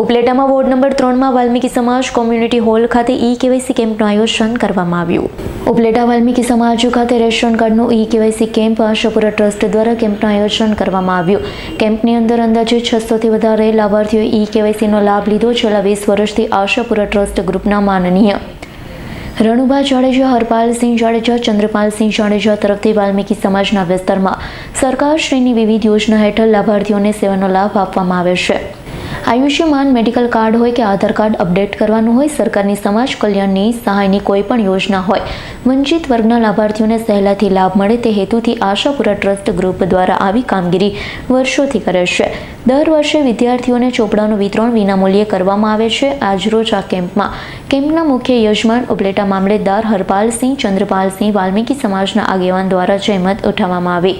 ઉપલેટામાં ward number ત્રણમાં વાલ્મીકી સમાજ community hall ખાતે ઈ કેવાયસી કેમ્પનું આયોજન કરવામાં આવ્યું. ઉપલેટા વાલ્મીકી સમાજ ખાતે રેશન કાર્ડનું e KYC camp Ashapura trust દ્વારા કેમ્પનું આયોજન કરવામાં આવ્યું. કેમ્પની અંદર અંદાજે છસોથી વધારે લાભાર્થીઓએ ઈ કેવાયસીનો લાભ લીધો, છેલ્લા વીસ વર્ષથી આશાપુરા ટ્રસ્ટ ગ્રુપના માનનીય. રણુભા જાડેજા, હરપાલસિંહ જાડેજા, ચંદ્રપાલસિંહ જાડેજા તરફથી વાલ્મીકી સમાજના વિસ્તારમાં સરકારશ્રીની વિવિધ યોજના હેઠળ લાભાર્થીઓને સેવાનો લાભ આપવામાં આવે છે. આયુષ્યમાન મેડિકલ કાર્ડ હોય કે આધાર કાર્ડ અપડેટ કરવાનું હોય, સરકારની સમાજ કલ્યાણની સહાયની કોઈ પણ યોજના હોય, વંચિત વર્ગના લાભાર્થીઓને સહેલાથી લાભ મળે તે હેતુથી આશાપુરા ટ્રસ્ટ ગ્રુપ દ્વારા આવી કામગીરી વર્ષોથી કરે છે. દર વર્ષે વિદ્યાર્થીઓને ચોપડાનું વિતરણ વિનામૂલ્યે કરવામાં આવે છે. આજરોજ આ કેમ્પમાં કેમ્પના મુખ્ય યજમાન ઉપલેટા મામલેદાર હરપાલસિંહ, ચંદ્રપાલસિંહ વાલ્મીકી સમાજના આગેવાન દ્વારા જહેમત ઉઠાવવામાં આવી.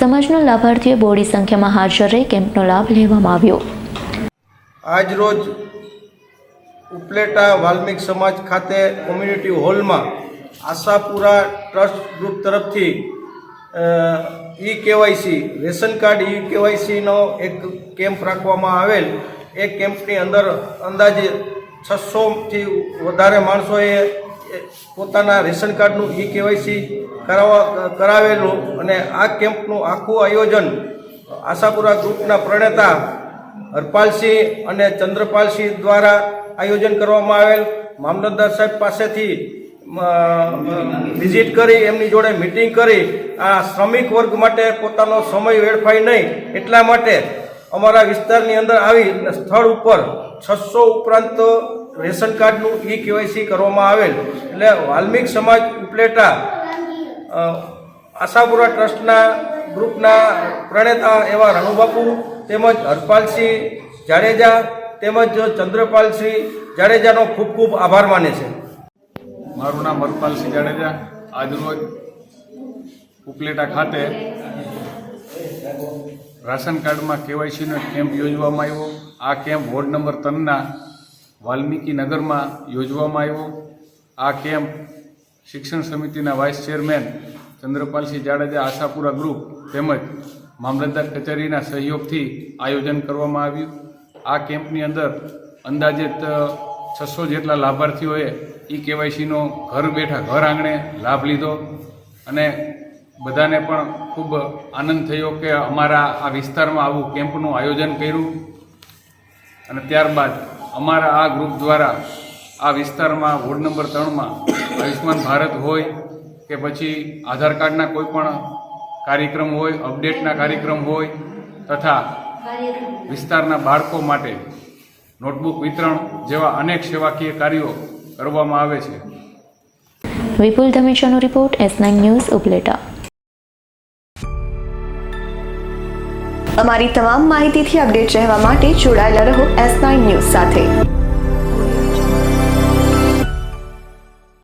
સમાજના લાભાર્થીઓએ બોડી સંખ્યામાં હાજર રહી કેમ્પનો લાભ લેવામાં આવ્યો. આજરોજ ઉપલેટા વાલ્મિક સમાજ ખાતે કોમ્યુનિટી હોલમાં આશાપુરા ટ્રસ્ટ ગ્રુપ તરફથી e KYC ration card e કેવાયસીનો એક કેમ્પ રાખવામાં આવેલ. એ કેમ્પની અંદર અંદાજે છસોથી વધારે માણસોએ પોતાના રેશન કાર્ડનું ઈ કેવાયસી કરાવવા, કરાવેલું અને આ કેમ્પનું આખું આયોજન આશાપુરા ગ્રુપના પ્રણેતા હરપાલસિંહ અને ચંદ્રપાલસિંહ દ્વારા આયોજન કરવામાં આવેલ. મામલતદાર સાહેબ પાસેથી વિઝિટ કરી, એમની જોડે મિટિંગ કરી. આ શ્રમિક વર્ગ માટે પોતાનો સમય વેડફાય નહીં, એટલા માટે અમારા વિસ્તારની અંદર આવી સ્થળ ઉપર છસો ઉપરાંત રેશન કાર્ડનું ઈ કેવાયસી કરવામાં આવેલ. એટલે વાલ્મીક સમાજ ઉપલેટા આશાપુરા ટ્રસ્ટના ગ્રુપના પ્રણેતા એવા રણુબાપુ તેમજ હરપાલસિંહ જાડેજા તેમજ ચંદ્રપાલસિંહ જાડેજાનો ખૂબ ખૂબ આભાર માને છે. મારું નામ હરપાલસિંહ જાડેજા. આજરોજ ઉપલેટા ખાતે રાશન કાર્ડમાં કેવાયસીનો કેમ્પ યોજવામાં આવ્યો. આ કેમ્પ વોર્ડ નંબર ત્રણના વાલ્મીકી નગરમાં યોજવામાં આવ્યો. આ કેમ્પ શિક્ષણ સમિતિના vice chairman Chandrapalsinh Jadeja Ashapura group તેમજ મામલતદાર કચેરીના સહયોગથી આયોજન કરવામાં આવ્યું. આ કેમ્પની અંદર અંદાજિત છસો જેટલા લાભાર્થીઓએ ઈ કેવાયસીનો ઘર બેઠા ઘર આંગણે લાભ લીધો અને બધાને પણ ખૂબ આનંદ થયો કે અમારા આ વિસ્તારમાં આવું કેમ્પનું આયોજન કર્યું. અને ત્યારબાદ અમારા આ ગ્રુપ દ્વારા આ વિસ્તારમાં વોર્ડ નંબર ત્રણમાં આયુષ્માન ભારત હોય કે પછી આધાર કાર્ડના કોઈ પણ કાર્યક્રમ હોય અપડેટના કાર્યક્રમ હોય તથા વિસ્તારના બાળકો માટે નોટબુક વિતરણ જેવા અનેક સેવાકીય કાર્યો કરવામાં આવે છે. Vipul ધમેશાનો report S nine news Upleta. અમારી તમામ માહિતીથી અપડેટ રહેવા માટે જોડાયેલા રહો એસ નાઇન ન્યૂઝ સાથે.